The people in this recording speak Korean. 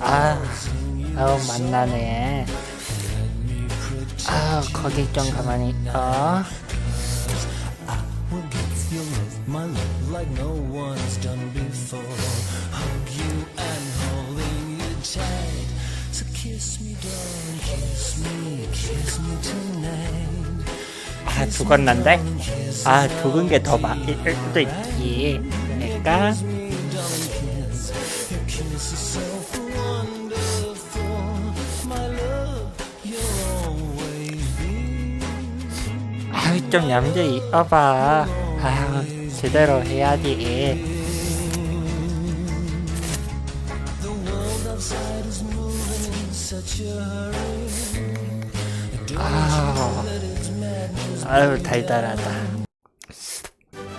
아, 아우 만나네. 아, 거기 좀 가만히. 어. tonight. 아, 죽었는데? 아, 죽은 게 더 많을 수도 있지. 그러니까. 아유, 좀 얌전히 있어봐. 아유, 제대로 해야지. 아유, 아유, 달달하다.